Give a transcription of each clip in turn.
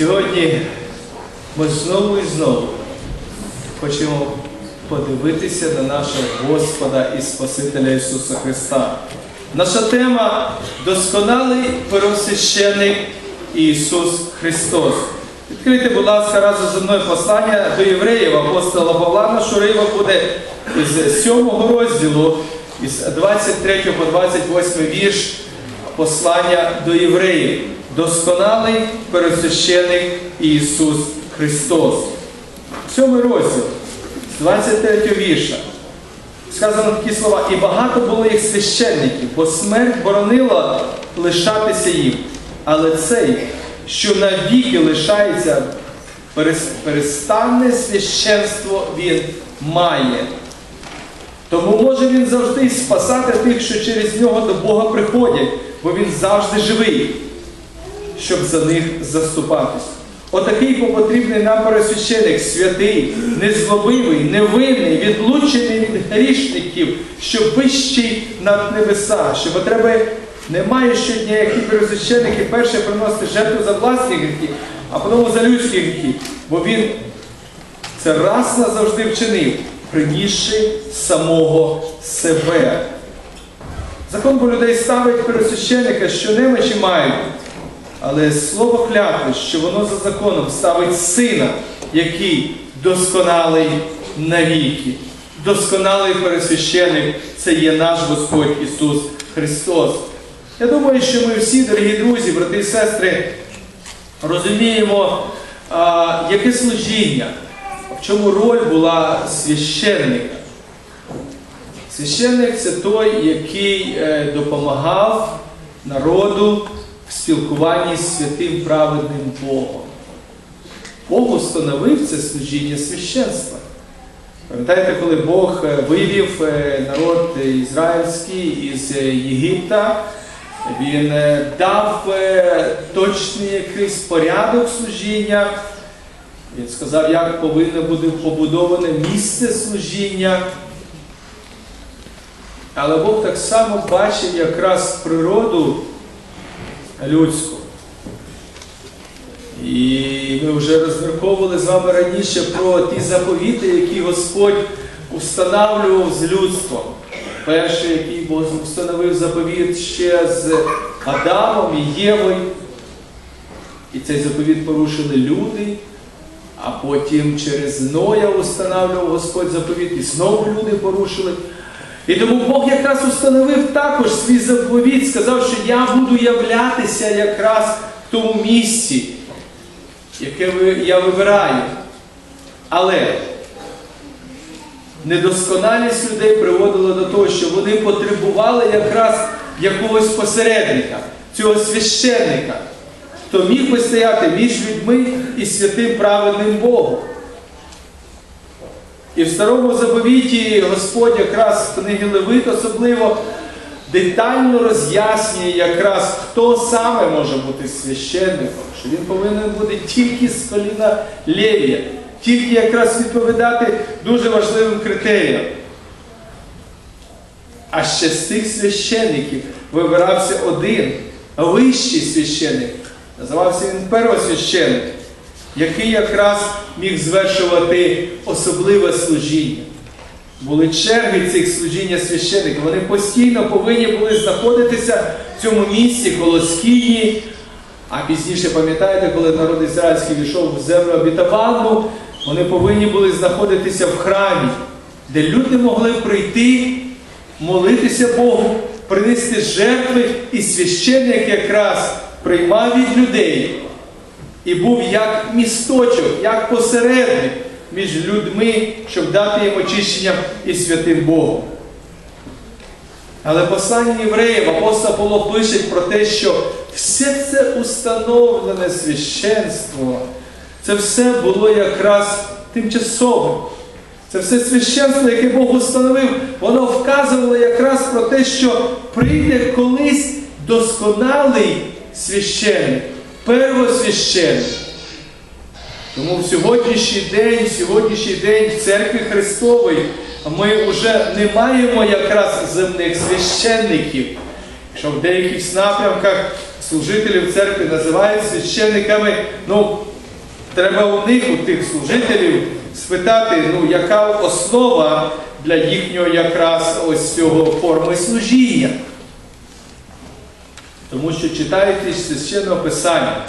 Сьогодні ми знову і знову хочемо подивитися на нашого Господа і Спасителя Ісуса Христа. Наша тема досконалий первосвященик Ісус Христос. Відкрийте, будь ласка, разом зі мною послання до євреїв апостола Павла. Наш уривок буде із 7 розділу, із 23 по 28 вірш послання до євреїв. Досконалий первосвященик Ісус Христос. Сьомий розділ, з 23 вірша. Сказано такі слова, і багато було їх священників, бо смерть боронила лишатися їм. Але цей, що навіки лишається, перес- перестанне священство він має. Тому може він завжди спасати тих, що через нього до Бога приходять, бо він завжди живий, щоб за них заступатись. Отакий попотрібний нам пересвященик, святий, незлобивий, невинний, відлучений від грішників, що вищий над небеса, що потреби немає щодня, які пересвященики перше приносити жертву за власні гріхи, а потім за людські гріхи. Бо він це раз назавжди вчинив, принісши самого себе. Закон бо людей ставить пересвященника, що немочі мають, але слово клятви, що воно за законом ставить сина, який досконалий навіки. Досконалий пересвященик це є наш Господь Ісус Христос. Я думаю, що ми всі, дорогі друзі, брати і сестри, розуміємо, а, яке служіння, в чому роль була священника. Священник це той, який е, допомагав народу в спілкуванні з святим праведним Богом. Бог установив це служіння священства. Пам'ятаєте, коли Бог е, вивів е, народ ізраїльський із е, Єгипта, він дав точний якийсь порядок служіння. Він сказав, як повинно бути побудоване місце служіння. Але Бог так само бачив якраз природу людську. І ми вже розмірковували з вами раніше про ті заповіти, які Господь установлював з людством. Перший, який Бог установив заповіт ще з Адамом і Євою. І цей заповіт порушили люди, а потім через Ноя установлював Господь заповіт, і знову люди порушили. І тому Бог якраз установив також свій заповіт, сказав, що я буду являтися якраз в тому місці, яке я вибираю. Але недосконалість людей приводила до того, що вони потребували якраз якогось посередника, цього священника, хто міг би стояти між людьми і святим праведним Богом. І в старому заповіті Господь якраз в книгі Левит особливо детально роз'яснює якраз, хто саме може бути священником, що він повинен бути тільки з коліна Левія, тільки якраз відповідати дуже важливим критеріям. А ще з тих священників вибирався один, вищий священник. Називався він первосвященник, який якраз міг звершувати особливе служіння. Були черги цих служіння священиків. Вони постійно повинні були знаходитися в цьому місці колоскії. А пізніше, пам'ятаєте, коли народ ізраїльський війшов в землю обітованну, вони повинні були знаходитися в храмі, де люди могли прийти, молитися Богу, принести жертви, і священник якраз приймав від людей і був як місточок, як посередник між людьми, щоб дати їм очищення і святим Богом. Але послання євреїв апостол Павло пише про те, що все це установлене священство, це все було якраз тимчасовим. Це все священство, яке Бог установив, воно вказувало якраз про те, що прийде колись досконалий священник, первосвященник. Тому в сьогоднішній день, в сьогоднішній день в церкві Христової ми вже не маємо якраз земних священників, що в деяких напрямках служителів церкви називають священниками, ну, Треба у них, у тих служителів, спитати, ну, яка основа для їхнього якраз ось цього форми служіння. Тому що читаючи священного писання,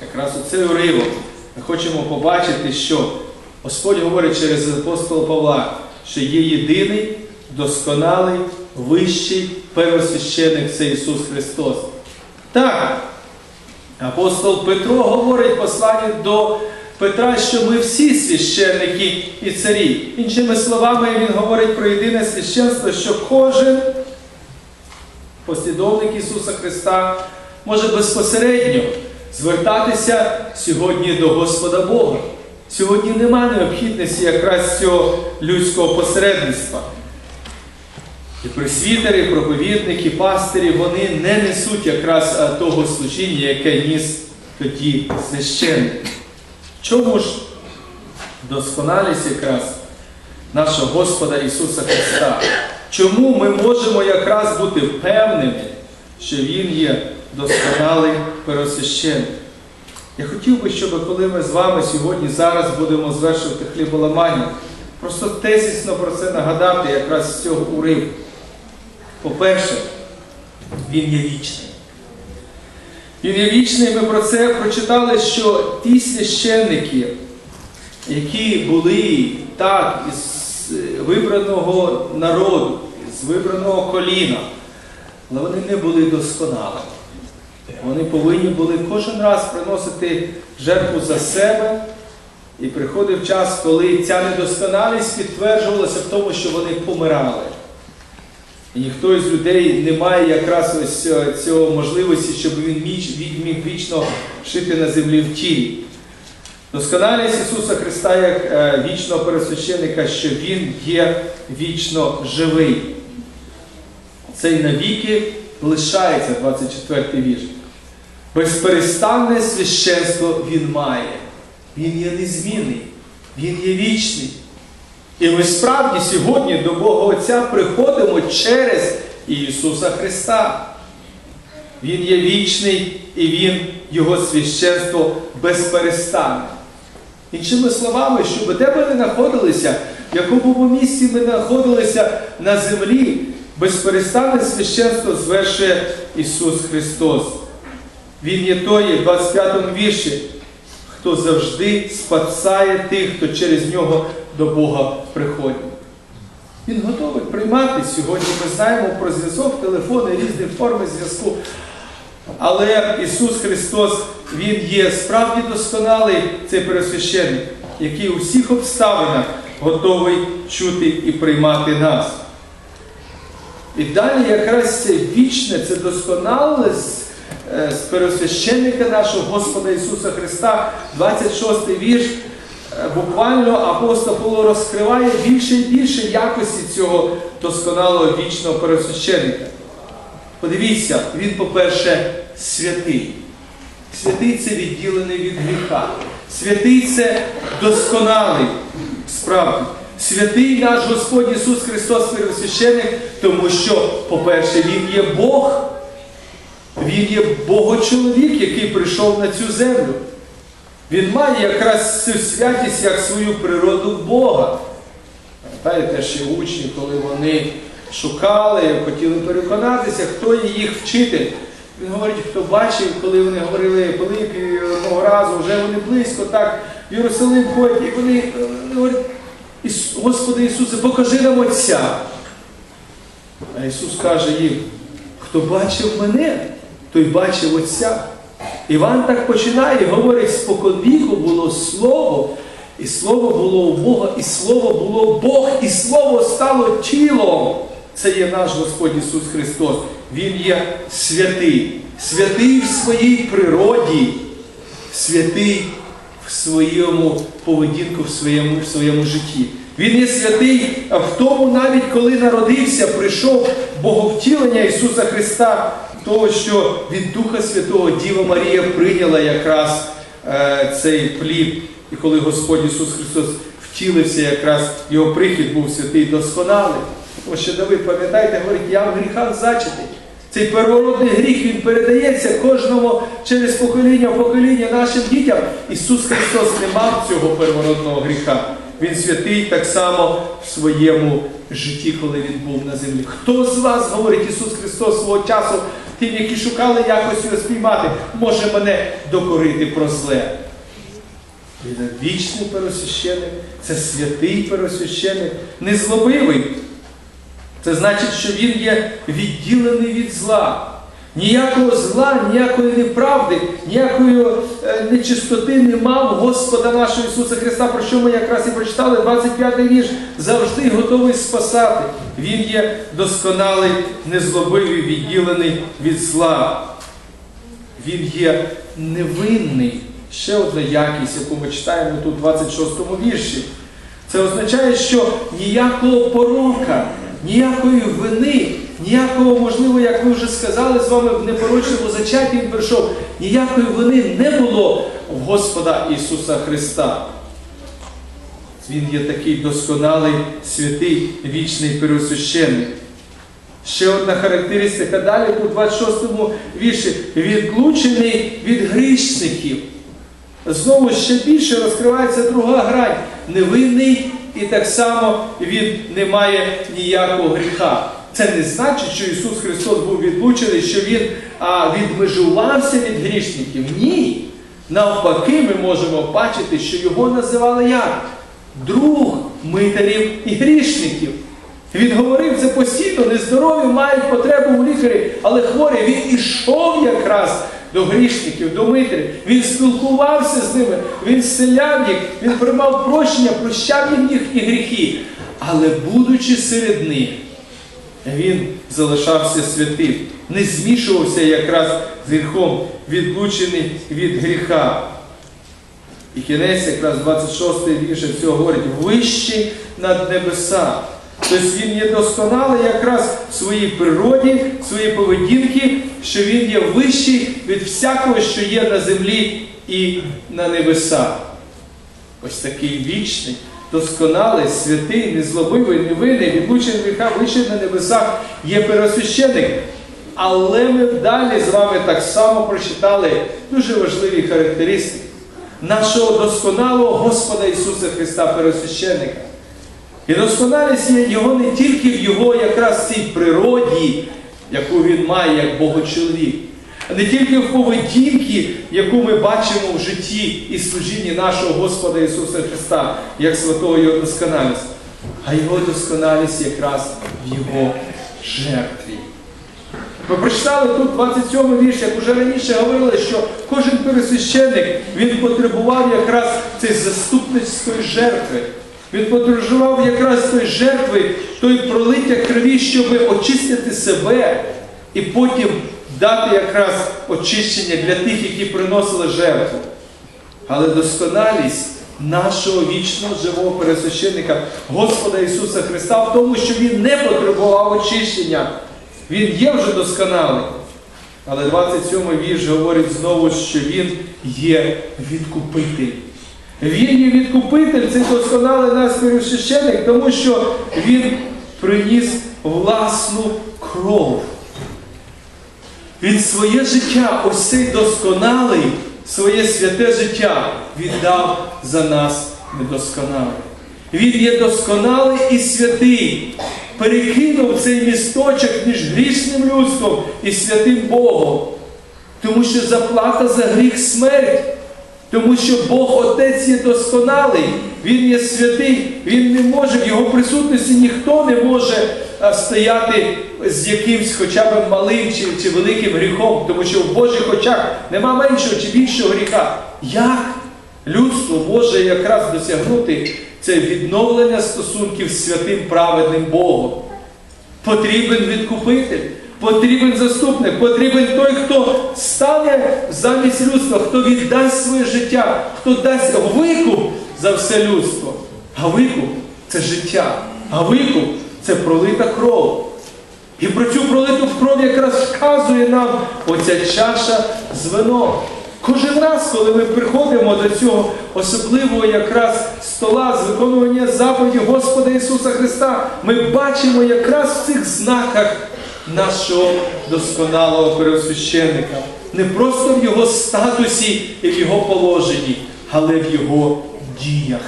якраз оцей уривок, ми хочемо побачити, що Господь говорить через апостола Павла, що є єдиний, досконалий, вищий первосвященик це Ісус Христос. Так, апостол Петро говорить в посланні до Петра, що ми всі священники і царі. Іншими словами, він говорить про єдине священство, що кожен послідовник Ісуса Христа може безпосередньо звертатися сьогодні до Господа Бога. Сьогодні немає необхідності якраз цього людського посередництва. І пресвітери, проповідники, пастирі, вони не несуть якраз того служіння, яке ніс тоді священник. Чому ж досконалість якраз нашого Господа Ісуса Христа? Чому ми можемо якраз бути впевнені, що Він є досконалий первосвященник? Я хотів би, щоб коли ми з вами сьогодні зараз будемо звершувати хліболамання, просто тезісно про це нагадати якраз з цього уривку. По-перше, він є вічний. Він є вічний, ми про це прочитали, що ті священники, які були так із вибраного народу, з вибраного коліна, але вони не були досконалими. Вони повинні були кожен раз приносити жертву за себе, і приходив час, коли ця недосконалість підтверджувалася в тому, що вони помирали. І ніхто із людей не має якраз ось е, цього можливості, щоб він міг, вічно жити на землі в тілі. Досконалість Ісуса Христа як е, вічного пересвященника, що Він є вічно живий. Цей навіки лишається 24 вірш. Безперестанне священство Він має. Він є незмінний, Він є вічний. І ми справді сьогодні до Бога Отця приходимо через Ісуса Христа. Він є вічний і Він, Його священство безперестанне. Іншими словами, щоб де би не знаходилися, в якому місці ми знаходилися на землі, безперестанне священство звершує Ісус Христос. Він є той, в 25 вірші, хто завжди спасає тих, хто через нього до Бога приходить. Він готовий приймати сьогодні. Ми знаємо про зв'язок, телефони, різні форми зв'язку. Але Ісус Христос, Він є справді досконалий, цей пересвященник, який у всіх обставинах готовий чути і приймати нас. І далі якраз це вічне, це досконале з, е, пересвященника нашого Господа Ісуса Христа, 26 вірш. Е, Буквально апостол Павло розкриває більше і більше якості цього досконалого вічного пересвященника. Подивіться, він, по-перше, святий. Святий це відділений від гріха. Святий це досконалий, справді. Святий наш Господь Ісус Христос Первосвященник, тому що, по-перше, Він є Бог. Він є Богочоловік, який прийшов на цю землю. Він має якраз цю святість як свою природу Бога. Пам'ятаєте, ще учні, коли вони шукали, хотіли переконатися, хто є їх вчитель. Він говорить, хто бачив, коли вони говорили Пилипі одного разу, вже вони близько, так, в Єрусалим ходять, і вони е, говорять, «Іс- Господи Ісусе, покажи нам Отця. А Ісус каже їм, хто бачив мене, той бачив Отця. Іван так починає, говорить, споконвіку було Слово, і Слово було у Бога, і Слово було Бог, і Слово стало тілом. Це є наш Господь Ісус Христос. Він є святий, святий в своїй природі, святий своєму поведінку, в своєму, в своєму житті. Він є святий в тому, навіть коли народився, прийшов Боговтілення Ісуса Христа, того, що від Духа Святого Діва Марія прийняла якраз е, цей плід. І коли Господь Ісус Христос втілився, якраз його прихід був святий досконалий. Тому що Давид, пам'ятаєте, говорить, я в гріхах зачатий. Цей первородний гріх він передається кожному через покоління в покоління нашим дітям. Ісус Христос не мав цього первородного гріха. Він святий так само в своєму житті, коли він був на землі. Хто з вас, говорить Ісус Христос свого часу, тим, які шукали якось його спіймати, може мене докорити про зле? Він вічний пересвященик, це святий пересвященик, незлобивий. Це значить, що він є відділений від зла. Ніякого зла, ніякої неправди, ніякої е, нечистоти не мав Господа нашого Ісуса Христа, про що ми якраз і прочитали 25 й вірш, завжди готовий спасати. Він є досконалий, незлобивий, відділений від зла. Він є невинний. Ще одна якість, яку ми читаємо тут в 26 вірші. Це означає, що ніякого порока, ніякої вини, ніякого, можливо, як ми вже сказали з вами в непорочному зачатті він прийшов, ніякої вини не було в Господа Ісуса Христа. Він є такий досконалий, святий, вічний первосвященник. Ще одна характеристика далі у 26 вірші відлучений від грішників. Знову ще більше розкривається друга грань. Невинний і так само він не має ніякого гріха. Це не значить, що Ісус Христос був відлучений, що Він а, відмежувався від грішників. Ні. Навпаки, ми можемо бачити, що його називали як? Друг митарів і грішників. Він говорив це постійно, нездорові мають потребу у лікарі, але хворі він ішов якраз до грішників, до митрів. Він спілкувався з ними, він зціляв їх, він приймав прощення, прощав їм їхні гріхи. Але будучи серед них, він залишався святим, не змішувався якраз з гріхом, відлучений від гріха. І кінець, якраз 26-й вірш цього говорить, вищий над небеса. Тобто він є досконалий якраз в своїй природі, в своїй поведінці, що він є вищий від всякого, що є на землі і на небесах. Ось такий вічний, досконалий, святий, незлобивий, невинний, відлучений гріха вищий на небесах є первосвященик. Але ми далі з вами так само прочитали дуже важливі характеристики нашого досконалого Господа Ісуса Христа, первосвященника. І досконалість є його не тільки в його якраз цій природі, яку він має як Богочоловік, а не тільки в поведінці, яку ми бачимо в житті і служінні нашого Господа Ісуса Христа, як святого Його досконалість, а його досконалість якраз в Його жертві. Ми прочитали тут 27 вірш, як уже раніше говорили, що кожен пересвященник він потребував якраз цієї заступницької жертви. Він потребував якраз тої жертви, тої пролиття крові, щоб очистити себе і потім дати якраз очищення для тих, які приносили жертву. Але досконалість нашого вічного живого пересвященника, Господа Ісуса Христа, в тому, що Він не потребував очищення. Він є вже досконалий. Але 27 вірш говорить знову, що Він є відкупитель. Він відкупитель, цей досконалий наш первосвященик, тому що Він приніс власну кров. Він своє життя, ось цей досконалий, своє святе життя віддав за нас недосконалий. Він є досконалий і святий, перекинув цей місточок між грішним людством і святим Богом. Тому що заплата за гріх смерть. Тому що Бог Отець є досконалий, Він є святий, Він не може, в Його присутності ніхто не може стояти з якимсь хоча б малим чи, чи великим гріхом, тому що в Божих очах нема меншого чи більшого гріха. Як людство може якраз досягнути це відновлення стосунків з святим праведним Богом? Потрібен відкупитель. Потрібен заступник, потрібен той, хто стане замість людства, хто віддасть своє життя, хто дасть викуп за все людство. А викуп це життя, а викуп це пролита кров. І про цю пролиту кров якраз вказує нам оця чаша з вином. Кожен раз, коли ми приходимо до цього особливого якраз стола з виконування заповіді Господа Ісуса Христа, ми бачимо якраз в цих знаках нашого досконалого первосвященника. Не просто в його статусі і в його положенні, але в його діях.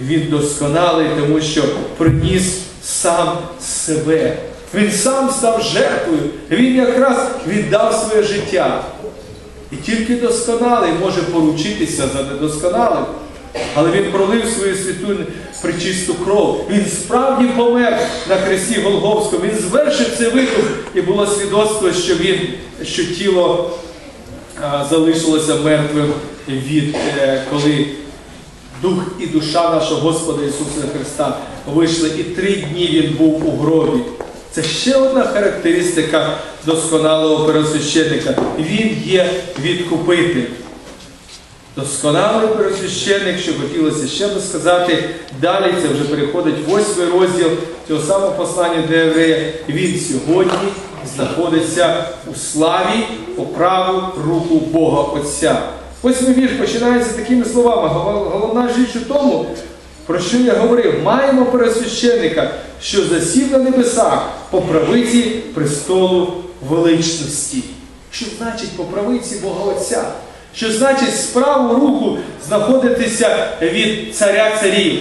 Він досконалий, тому що приніс сам себе. Він сам став жертвою. Він якраз віддав своє життя. І тільки досконалий може поручитися за недосконалим. Але він пролив свою святу причисту кров. Він справді помер на хресті Голговському. Він звершив цей викуп, і було свідоцтво, що він, що тіло а, залишилося мертвим від е, коли дух і душа нашого Господа Ісуса Христа вийшли, і три дні Він був у гробі. Це ще одна характеристика досконалого первосвященника. Він є відкупитель. Досконалий первосвященник, що хотілося ще би сказати, далі це вже переходить восьмий розділ цього самого послання до єврея. Він сьогодні знаходиться у славі по праву руку Бога Отця. Восьмий вірш починається такими словами. Головна річ у тому, про що я говорив, маємо пересвященника, що засів на небесах по правиці престолу величності. Що значить по правиці Бога Отця? Що значить справу руку знаходитися від царя царів?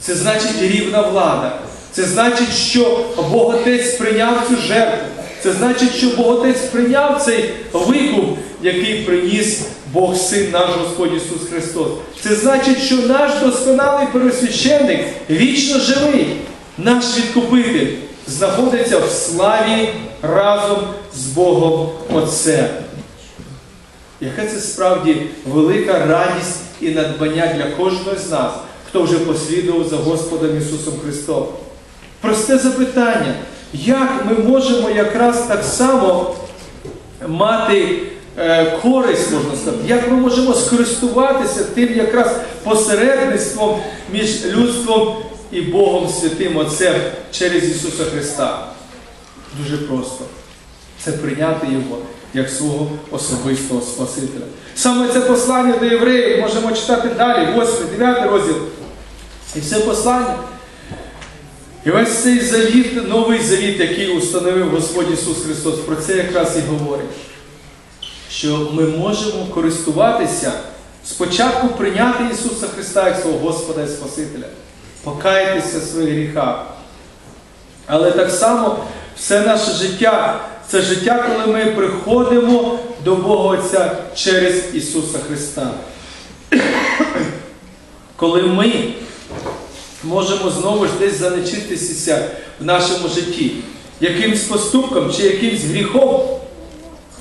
Це значить рівна влада. Це значить, що Боготець прийняв цю жертву. Це значить, що Боготець прийняв цей викуп, який приніс Бог Син наш Господь Ісус Христос. Це значить, що наш досконалий пересвященник вічно живий, наш відкупитель, знаходиться в славі разом з Богом Отцем. Яка це справді велика радість і надбання для кожного з нас, хто вже послідував за Господом Ісусом Христом? Просте запитання, як ми можемо якраз так само мати е, користь, можна сказати, як ми можемо скористуватися тим якраз посередництвом між людством і Богом Святим Отцем через Ісуса Христа? Дуже просто. Це прийняти Його як свого особистого Спасителя. Саме це послання до євреїв можемо читати далі, 8, 9 розділ. І все послання. І весь цей завіт, новий завіт, який установив Господь Ісус Христос, про це якраз і говорить. Що ми можемо користуватися, спочатку прийняти Ісуса Христа як свого Господа і Спасителя, покаятися в своїх гріхах. Але так само все наше життя це життя, коли ми приходимо до Бога Отця через Ісуса Христа. Коли ми можемо знову ж десь занечитися в нашому житті, якимсь поступком чи якимсь гріхом,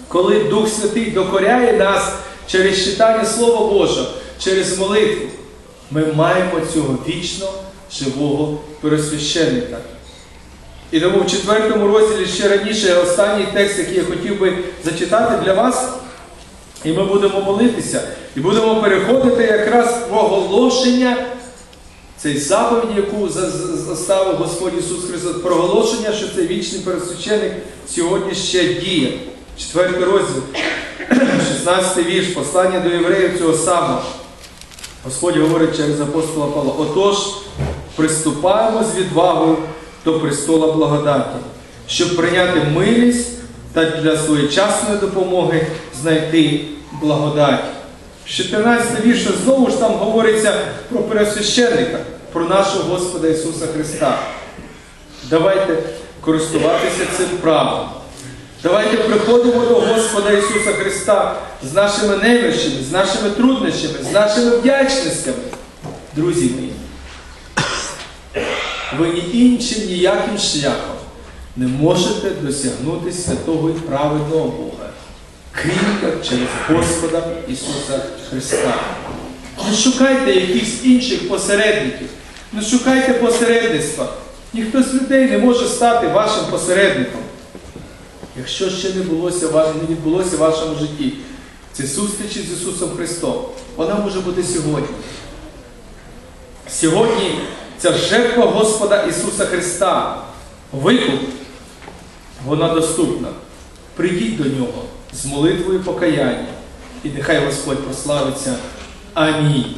коли Дух Святий докоряє нас через читання Слова Божого, через молитву, ми маємо цього вічно живого пересвященника. І тому в четвертому розділі ще раніше останній текст, який я хотів би зачитати для вас, і ми будемо молитися, і будемо переходити якраз в оголошення цей заповідь, яку заставив Господь Ісус Христос, проголошення, що цей вічний пересвященик сьогодні ще діє. Четвертий розділ, 16 вірш, послання до євреїв цього самого. Господь говорить через апостола Павла. Отож, приступаємо з відвагою до престола благодаті, щоб прийняти милість та для своєчасної допомоги знайти благодать. 14 вірша знову ж там говориться про пересвященника, про нашого Господа Ісуса Христа. Давайте користуватися цим правом. Давайте приходимо до Господа Ісуса Христа з нашими немощами, з нашими труднощами, з нашими вдячностями. Друзі мої, ви ні іншим ніяким шляхом не можете досягнути святого і праведного Бога, крім як через Господа Ісуса Христа. Не шукайте якихось інших посередників, не шукайте посередництва. Ніхто з людей не може стати вашим посередником. Якщо ще не, булося, не відбулося в вашому житті, ці зустрічі з Ісусом Христом, вона може бути сьогодні. Сьогодні ця жертва Господа Ісуса Христа, викуп, вона доступна. Прийдіть до Нього з молитвою покаяння, і нехай Господь прославиться. Амінь.